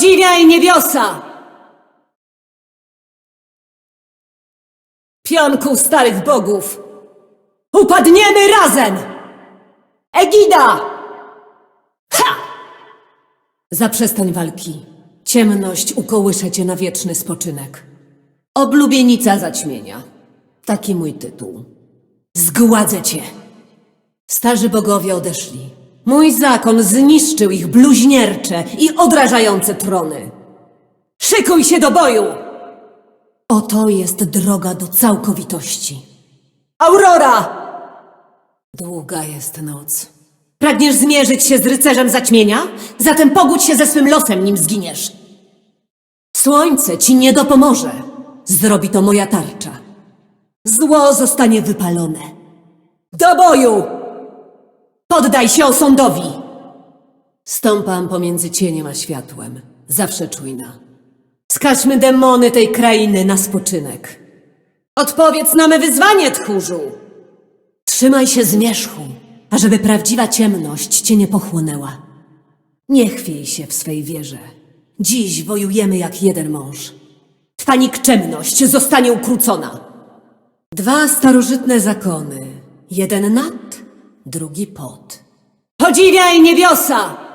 Podziwiaj niebiosa! Pionku starych bogów! Upadniemy razem! Egida! Ha! Zaprzestań walki. Ciemność ukołysze cię na wieczny spoczynek. Oblubienica zaćmienia. Taki mój tytuł. Zgładzę cię. Starzy bogowie odeszli. Mój zakon zniszczył ich bluźniercze i odrażające trony. Szykuj się do boju! Oto jest droga do całkowitości. Aurora! Długa jest noc. Pragniesz zmierzyć się z rycerzem zaćmienia? Zatem pogódź się ze swym losem, nim zginiesz. Słońce ci nie dopomoże. Zrobi to moja tarcza. Zło zostanie wypalone. Do boju! Poddaj się osądowi! Stąpam pomiędzy cieniem a światłem, zawsze czujna. Skażmy demony tej krainy na spoczynek. Odpowiedz na me wyzwanie, tchórzu! Trzymaj się zmierzchu, ażeby prawdziwa ciemność cię nie pochłonęła. Nie chwiej się w swej wierze. Dziś wojujemy jak jeden mąż. Twa nikczemność zostanie ukrócona. Dwa starożytne zakony. Jeden nad, drugi pod. Podziwiaj niebiosa!